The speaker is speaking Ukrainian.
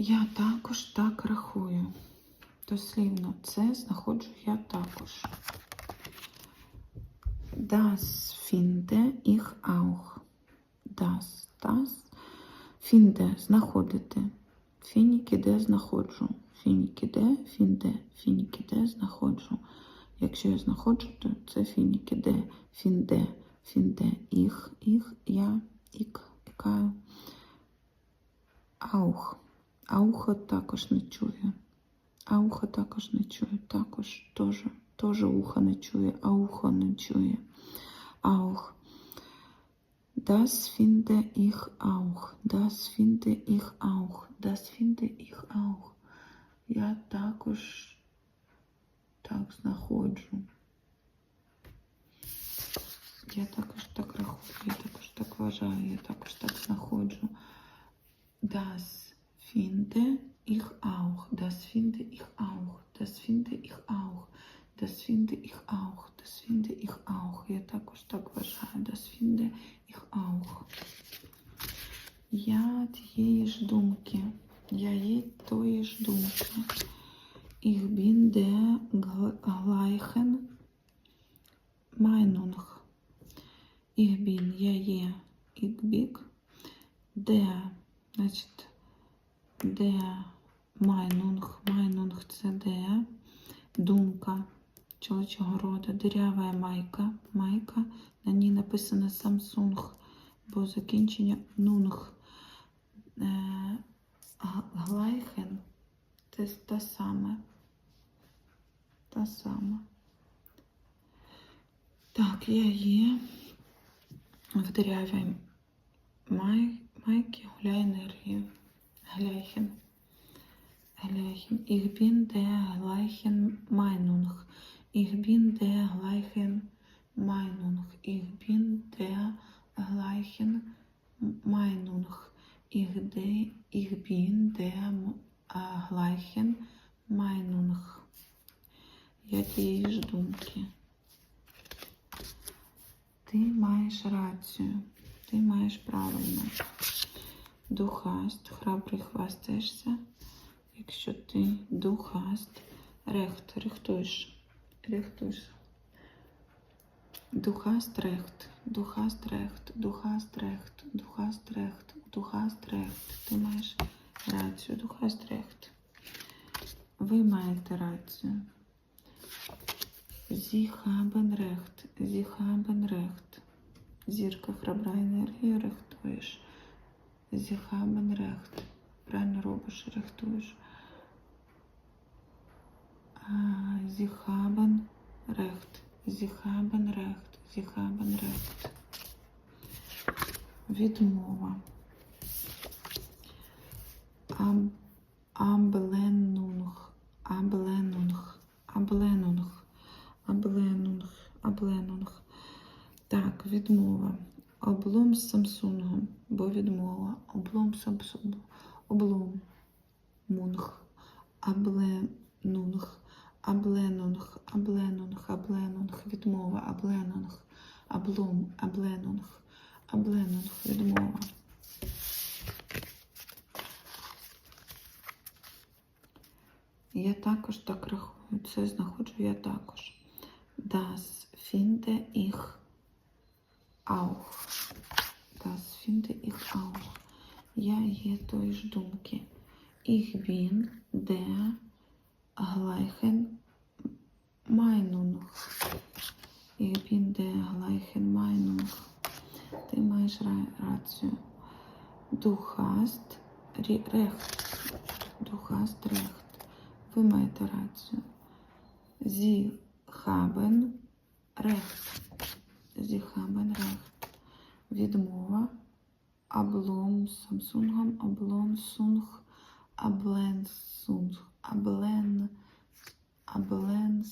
Я також так рахую. Дослівно, це знаходжу я також. Das finde ich auch. Das, das. Finde знаходити. Фініки де знаходжу. Фініки де, фінде, фініки де знаходжу. Якщо я знаходжу, то це фініки де, фінде, фінде, їх, їх, я, ік, ікаю. Аух. Ауха також не чую. Ауха також не чую. Також теж, теж ухо не чує, а ухо не чує. Аух. Das finde ich auch. Das finde ich auch. Das finde ich auch. Я також так знаходжу. Я також так рахую, я також так вважаю, я також так знаходжу. Das finde ich auch. Das finde ich auch. Das finde ich auch. Das finde ich auch. Das finde ich auch. Я також так вважаю. Das finde ich auch. Я тієї ж думки. Я є тої ж думки. Ich bin der gleichen Meinung. Ich bin, я є. Ich bin der, значить, der Meinung. Meinung це де. Думка чоловічого роду. Дирява майка. Майка. На ній написано Samsung, бо закінчення нунг. Е, Глайхен це та саме. Та сама. Так, я є в диряві май, майки гуляє енергію. Гляйхен. Gleichen. Ich bin der gleichen Meinung. Ich bin der gleichen Meinung. Ich bin der gleichen Meinung. Ich, de, ich bin der äh, gleichen Meinung. Я тієї ж думки. Ти маєш рацію. Ти маєш правильно. Духаст, храбрий хвастаєшся. Якщо ти духаст, рехт, рехтуєш, рехтуєш. Духаст рехт, духаст рехт, духаст рехт, духаст рехт, духаст рехт. Ти маєш рацію, духаст рехт. Ви маєте рацію. Sie haben recht, Sie. Зірка храбра енергія рехтуєш. Sie haben recht. Правильно робиш, рихтуєш. Sie haben recht. Sie haben recht. Відмова. Ablehnung. Ablehnung. Ablehnung. Ablehnung. Ablehnung. Так, відмова. Облом з Самсунгом, бо відмова. Облом Самсунгу. Облом. Мунг. Абленунг. Абленунг. Абленунг. Абленунг. Відмова. Абленунг. Облом. Абленунг. Абленунг. Відмова. Я також так рахую. Це знаходжу я також. Das finde ich auch. Das finde ich auch. Я є тої ж думки. Ich bin der gleichen Meinung. Ich bin der gleichen Meinung. Ти маєш ра- рацію. Du hast recht. Du hast recht. Ви маєте рацію. Sie haben recht. Haben. Відмова. Аблом Самсунгом, облом сунг, аблен сунг, аблен, аблен